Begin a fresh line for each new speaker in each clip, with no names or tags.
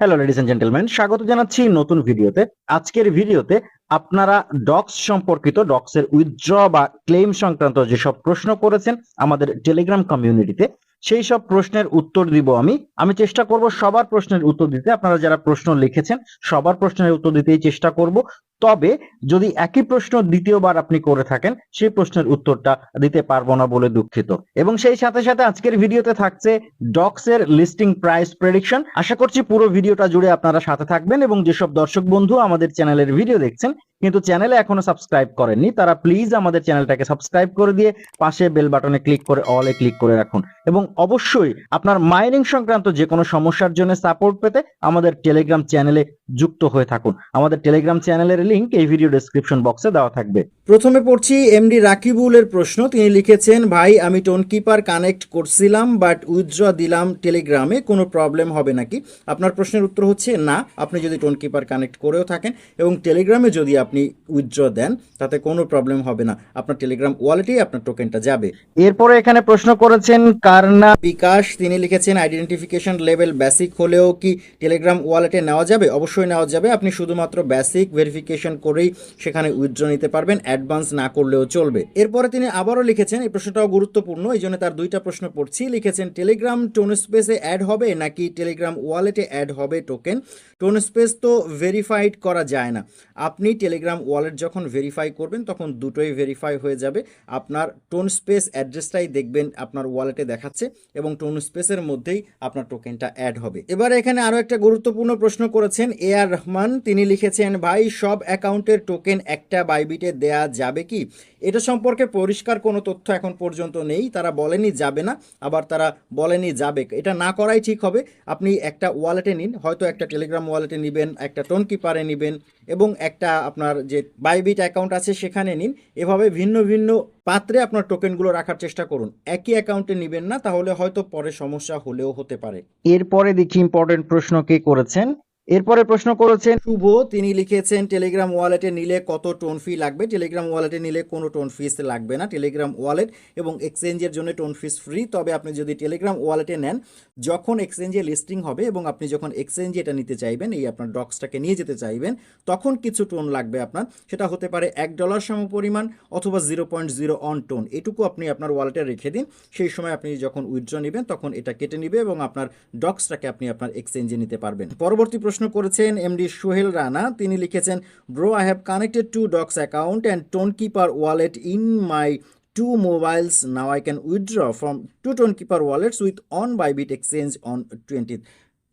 Hello ladies and gentleman স্বাগত জানাচ্ছি নতুন ভিডিওতে। আজকের ভিডিওতে আপনারা ডক্স সম্পর্কিত ডক্সের উইথড্র বা ক্লেম সংক্রান্ত যেসব প্রশ্ন করেছেন আমাদের টেলিগ্রাম কমিউনিটিতে সেই সব প্রশ্নের উত্তর দিব আমি। আমি চেষ্টা করব সবার প্রশ্নের উত্তর দিতে। আপনারা যারা প্রশ্ন লিখেছেন, সবার প্রশ্নের উত্তর দিতেই চেষ্টা করব। তবে যদি একই প্রশ্ন দ্বিতীয়বার আপনি করে থাকেন, সেই প্রশ্নের উত্তরটা দিতে পারব না বলে দুঃখিত। এবং সেই সাথে সাথে আজকের ভিডিওতে থাকছে ডক্স এর লিস্টিং প্রাইস প্রেডিকশন। আশা করছি পুরো ভিডিওটা জুড়ে আপনারা সাথে থাকবেন এবং যেসব দর্শক বন্ধু আমাদের চ্যানেলের ভিডিও দেখছেন কিন্তু চ্যানেলে এখনও সাবস্ক্রাইব করেননি, তারা প্লিজ আমাদের চ্যানেলটাকে সাবস্ক্রাইব করে দিয়ে পাশে বেল বাটনে ক্লিক করে অলে ক্লিক করে রাখুন। এবং অবশ্যই আপনার মাইনিং সংক্রান্ত যে কোনো সমস্যার জন্য সাপোর্ট পেতে আমাদের টেলিগ্রাম চ্যানেলে যুক্ত হয়ে থাকুন। আমাদের টেলিগ্রাম চ্যানেলের লিংক এই ভিডিও ডেসক্রিপশন বক্সে দেওয়া থাকবে।
প্রথমে পড়ছি এমডি রাকিবুলের প্রশ্ন, তিনি লিখেছেন, ভাই, আমি টোন কিপার কানেক্ট করছিলাম বাট উইথড্র দিলাম টেলিগ্রামে কোনো প্রবলেম হবে নাকি? আপনার প্রশ্নের উত্তর হচ্ছে, না, আপনি যদি টোন কিপার কানেক্ট করেও থাকেন এবং টেলিগ্রামে যদি আপনি উইথড্র দেন তাতে কোনো প্রবলেম হবে না। আপনার টেলিগ্রাম ওয়ালেটেই আপনার টোকেনটা যাবে।
এরপরে এখানে প্রশ্ন করেছেন কারনা
বিকাশ তিনি লিখেছেন আইডেন্টিফিকেশন লেভেল বেসিক হলেও কি টেলিগ্রাম ওয়ালেটে নেওয়া যাবে? অবশ্যই নেওয়া যাবে। আপনি শুধুমাত্র বেসিক ভেরিফিকেশন করেই সেখানে উইথড্র নিতে পারবেন অ্যাডভান্স না করলেও চলবে। এরপরে তিনি আবারও লিখেছেন এই প্রশ্নটাও গুরুত্বপূর্ণ এই জন্য তার দুইটা প্রশ্ন পড়ছি। লিখেছেন টেলিগ্রাম টোন স্পেসে অ্যাড হবে নাকি টেলিগ্রাম ওয়ালেটে অ্যাড হবে টোকেন টোন স্পেস তো ভেরিফাইড করা যায় না। আপনি টেলিগ্রাম ওয়ালেট যখন ভেরিফাই করবেন, তখন দুটোই ভেরিফাই হয়ে যাবে। আপনার টোন স্পেস অ্যাড্রেসটাই দেখবেন আপনার ওয়ালেটে দেখাচ্ছে এবং টোন স্পেসের মধ্যেই আপনার টোকেনটা অ্যাড হবে। এবার এখানে আরও একটা গুরুত্বপূর্ণ প্রশ্ন করেছেন এ আর রহমান তিনি লিখেছেন, ভাই, সব অ্যাকাউন্টের টোকেন একটা বাইবিটে দেয়া যাবে কি? এটা সম্পর্কে পরিষ্কার কোনো তথ্য এখন পর্যন্ত নেই। তারা বলেনি যাবে না, আবার তারা বলেনি যাবে। এটা না করাই ঠিক হবে। আপনি একটা ওয়ালেটে নিন, হয়তো একটা টেলিগ্রাম ওয়ালেটে নেবেন, একটা টোন কিপারে নেবেন এবং একটা আপনার যে বাইবিট অ্যাকাউন্ট আছে সেখানে নিন। এভাবে ভিন্ন ভিন্ন পাত্রে আপনার টোকেনগুলো রাখার চেষ্টা করুন। একই অ্যাকাউন্টে নেবেন না, তাহলে হয়তো পরে সমস্যা হলেও হতে পারে।
এরপরে দেখি ইম্পর্টেন্ট প্রশ্ন কে করেছেন। এরপরে প্রশ্ন করেছেন,
শুভ, তিনি লিখেছেন, টেলিগ্রাম ওয়ালেটে নিলে কত টোন ফি লাগবে? টেলিগ্রাম ওয়ালেটে নিলে কোনো টোন ফিস লাগবে না। টেলিগ্রাম ওয়ালেট এবং এক্সচেঞ্জের জন্য টোন ফিস ফ্রি। তবে আপনি যদি টেলিগ্রাম ওয়ালেটে নেন, যখন এক্সচেঞ্জে লিস্টিং হবে এবং আপনি যখন এক্সচেঞ্জে এটা নিতে চাইবেন, এই আপনার ডক্সটাকে নিয়ে যেতে চাইবেন, তখন কিছু টোন লাগবে আপনার। সেটা হতে পারে এক ডলার সম পরিমাণ অথবা zero point zero one TON. এটুকু আপনি আপনার ওয়ালেটে রেখে দিন। সেই সময় আপনি যখন উইথড্র নেবেন, তখন এটা কেটে নেবে এবং আপনার ডক্সটাকে আপনি আপনার এক্সচেঞ্জে নিতে পারবেন। পরবর্তী প্রশ্ন প্রশ্ন করেছেন এমডি সোহেল রানা। তিনি লিখেছেন bro I have connected to Dogs account and Tonkeeper wallet in my two mobiles now I can withdraw from two Tonkeeper wallets with on Bybit exchange on twenty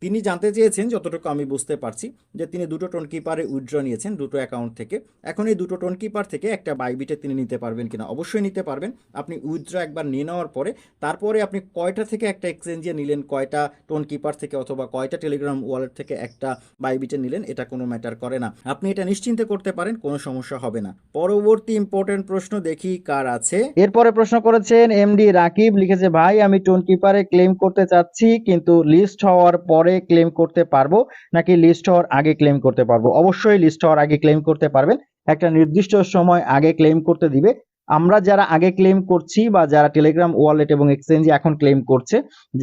তিনি জানতে চেয়েছেন, যতটুকু আমি বুঝতে পারছি, যে তিনি দুটো টোন কিপারে উইথড্র নিয়েছেন দুটো অ্যাকাউন্ট থেকে। এখন এই দুটো টোন কিপার থেকে একটা বাইবিটে তিনি নিতে পারবেন কিনা? অবশ্যই নিতে পারবেন। আপনি উইথড্র একবার নিয়ে নেওয়ার পরে, তারপরে আপনি কয়টা থেকে একটা এক্সচেঞ্জে নিলেন, কয়টা টোন কিপার থেকে অথবা কয়টা টেলিগ্রাম ওয়ালেট থেকে একটা বাইবিটে নিলেন, এটা কোনো ম্যাটার করে না। আপনি এটা নিশ্চিন্তে করতে পারেন, কোনো সমস্যা হবে না। পরবর্তী ইম্পর্টেন্ট প্রশ্ন দেখি কার আছে।
এরপরে প্রশ্ন করেছেন, এমডি রাকিব লিখেছে, ভাই, আমি টোন কিপারে ক্লেম করতে চাচ্ছি, কিন্তু লিস্ট হওয়ার পরে ক্লেম করতে পারব নাকি লিস্ট হওয়ার আগে ক্লেম করতে পারব? অবশ্যই লিস্ট হওয়ার আগে ক্লেম করতে পারবেন। একটা নির্দিষ্ট সময় আগে ক্লেম করতে দিবে। আমরা যারা আগে ক্লেম করছি বা যারা টেলিগ্রাম ওয়ালেট এবং এক্সচেঞ্জে এখন ক্লেম করছে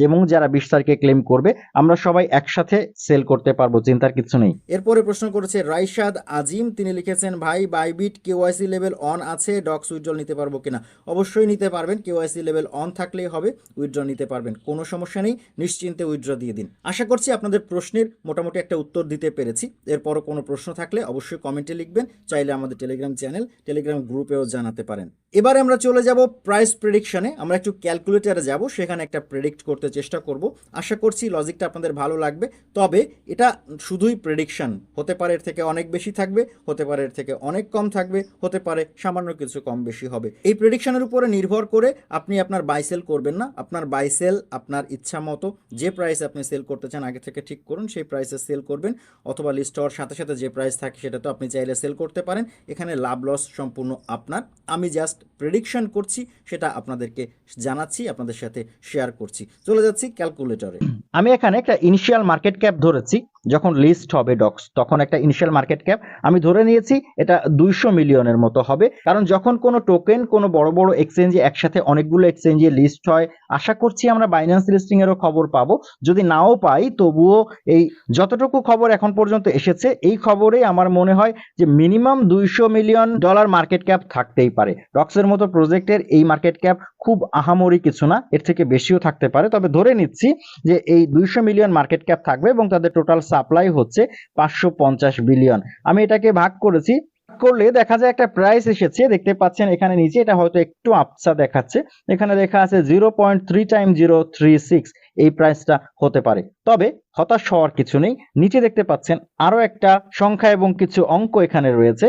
এবং যারা বিশ তারিখে ক্লেম করবে, আমরা সবাই একসাথে সেল করতে পারব, চিন্তার কিছু নেই।
এরপরে প্রশ্ন করেছে রাইশাদ আজিম, তিনি লিখেছেন, ভাই বাইবিট কেওয়াইসি লেভেল অন আছে ডক্স উইথড্রল নিতে পারব কিনা? অবশ্যই নিতে পারবেন কেওয়াইসি লেভেল অন থাকলেই হবে উইথড্র নিতে পারবেন, কোনো সমস্যা নেই, নিশ্চিন্তে উইথড্র দিয়ে দিন। আশা করছি আপনাদের প্রশ্নের মোটামুটি একটা উত্তর দিতে পেরেছি, এরপরও কোনো প্রশ্ন থাকলে অবশ্যই কমেন্টে লিখবেন, চাইলে আমাদের টেলিগ্রাম চ্যানেল টেলিগ্রাম গ্রুপেও জানাতে পারেন। এবারে আমরা চলে যাব প্রাইস প্রেডিকশনে আমরা একটু ক্যালকুলেটারে যাব, সেখানে একটা প্রেডিক্ট করতে চেষ্টা করব। আশা করছি লজিকটা আপনাদের ভালো লাগবে। তবে এটা শুধুই প্রেডিকশন হতে পারে এর থেকে অনেক বেশি থাকবে, হতে পারে এর থেকে অনেক কম থাকবে, হতে পারে সামান্য কিছু কম বেশি হবে। এই প্রেডিকশনের উপরে নির্ভর করে আপনি আপনার বাই সেল করবেন না। আপনার বাই সেল আপনার ইচ্ছা মতো যে প্রাইস আপনি সেল করতে চান, আগে থেকে ঠিক করুন, সেই প্রাইসে সেল করবেন। অথবা লিস্ট হওয়ার সাথে সাথে যে প্রাইস থাকে সেটা তো আপনি চাইলে সেল করতে পারেন। এখানে লাভ লস সম্পূর্ণ আপনার। আমি জাস্ট প্রেডিকশন করছি, সেটা আপনাদেরকে জানাচ্ছি, আপনাদের সাথে শেয়ার করছি। চলে যাচ্ছি ক্যালকুলেটরে
আমি এখানে একটা ইনিশিয়াল মার্কেট ক্যাপ ধরেছি। যখন লিস্ট হবে ডক্স তখন একটা ইনিশিয়াল মার্কেট ক্যাপ আমি ধরে নিয়েছি এটা দুইশো মিলিয়নের মতো হবে। কারণ যখন কোনো টোকেন কোনো বড় বড় এক্সচেঞ্জে একসাথে অনেকগুলো এক্সচেঞ্জে লিস্ট হয়, আশা করছি আমরা বাইন্যান্স লিস্টিং এরও খবর পাবো। যদি নাও পাই, তবুও এই যতটুকু খবর এখন পর্যন্ত এসেছে, এই খবরে আমার মনে হয় যে মিনিমাম দুইশো মিলিয়ন ডলার মার্কেট ক্যাপ থাকতেই পারে। ডক্সের মতো প্রজেক্টের এই মার্কেট ক্যাপ খুব আহামরি কিছু না, এর থেকে বেশিও থাকতে পারে। তবে ধরে নিচ্ছি যে এই দুইশো মিলিয়ন মার্কেট ক্যাপ থাকবে এবং তাদের টোটাল সাপ্লাই হচ্ছে পাঁচশো পঞ্চাশ বিলিয়ন আমি এটাকে ভাগ করেছি করলে দেখা যায় একটা প্রাইস এসেছে, দেখতে পাচ্ছেন এখানে নিচে, এটা হয়তো একটু আপসা দেখাচ্ছে। এখানে লেখা আছে zero point three time zero three six এই প্রাইসটা হতে পারে। তবে হতাশ হওয়ার কিছু নেই, নিচে দেখতে পাচ্ছেন আরও একটা সংখ্যা এবং কিছু অঙ্ক এখানে রয়েছে।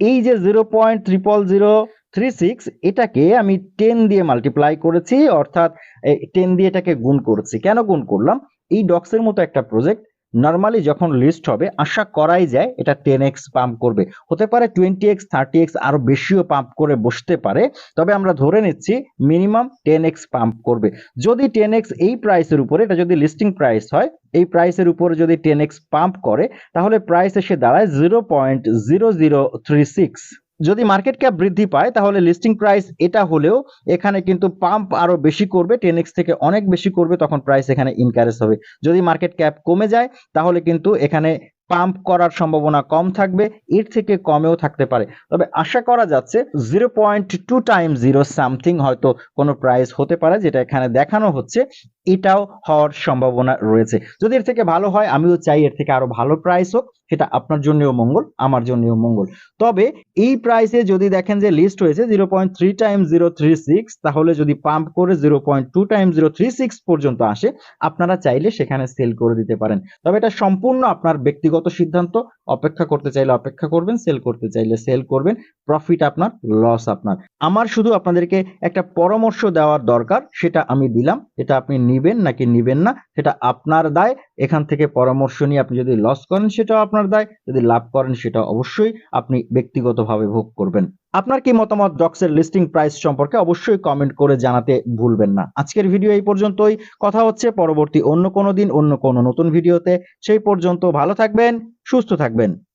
এই যে zero point triple zero three six এটাকে আমি টেন দিয়ে মাল্টিপ্লাই করেছি, অর্থাৎ টেন দিয়ে এটাকে গুণ করেছি। কেন গুণ করলাম? এই ডক্সের মতো একটা প্রজেক্ট নর্মালি যখন লিস্ট হবে, আশা করাই যায় এটা টেন এক্স পাম্প করবে। হতে পারে টোয়েন্টি এক্স থার্টি এক্স আরও বেশিও পাম্প করে বসতে পারে, তবে আমরা ধরে নিচ্ছি মিনিমাম টেন এক্স পাম্প করবে। যদি টেন এক্স এই প্রাইসের উপরে, এটা যদি লিস্টিং প্রাইস হয়, এই প্রাইসের উপরে যদি টেন এক্স পাম্প করে, তাহলে প্রাইস এসে দাঁড়ায় zero point zero zero three six যদি মার্কেট ক্যাপ বৃদ্ধি পায়, তাহলে লিস্টিং প্রাইস এটা হলেও এখানে কিন্তু পাম্প আরও বেশি করবে টেন এক্স থেকে অনেক বেশি করবে, তখন প্রাইস এখানে ইনকারেজ হবে। যদি মার্কেট ক্যাপ কমে যায়, তাহলে কিন্তু এখানে পাম্প করার সম্ভাবনা কম থাকবে, এর থেকে কমেও থাকতে পারে। তবে আশা করা যাচ্ছে zero point two time zero something হয়তো কোনো প্রাইস হতে পারে, যেটা এখানে দেখানো হচ্ছে। এটাও হওয়ার সম্ভাবনা রয়েছে। যদি এর থেকে ভালো হয়, আমিও চাই এর থেকে আরও ভালো প্রাইস হোক, সেটা আপনার জন্যও মঙ্গল, আমার জন্যও মঙ্গল। তবে এই প্রাইসে যদি দেখেন যে লিস্ট হয়েছে zero point three time zero three six তাহলে যদি পাম্প করে zero point two time zero three six পর্যন্ত আসে, আপনারা চাইলে সেখানে সেল করে দিতে পারেন। তবে এটা সম্পূর্ণ আপনার ব্যক্তিগত সিদ্ধান্ত, অপেক্ষা করতে চাইলে অপেক্ষা করবেন সেল করতে চাইলে সেল করবেন প্রফিট আপনার লস আপনার। আমার শুধু আপনাদেরকে একটা পরামর্শ দেওয়ার দরকার, সেটা আমি দিলাম, এটা আপনি নিবেন নাকি নিবেন না, সেটা আপনার দায়। এখান থেকে পরামর্শ নিয়ে আপনি যদি লস করেন, সেটাও আপনার দায়। যদি লাভ করেন সেটা অবশ্যই আপনি ব্যক্তিগতভাবে ভোগ করবেন। আপনার কি মতামত ডক্সের লিস্টিং প্রাইস সম্পর্কে অবশ্যই কমেন্ট করে জানাতে ভুলবেন না। আজকের ভিডিও এই পর্যন্তই। কথা হচ্ছে পরবর্তী অন্য কোনো দিন, অন্য কোনো নতুন ভিডিওতে সেই পর্যন্ত ভালো থাকবেন, সুস্থ থাকবেন।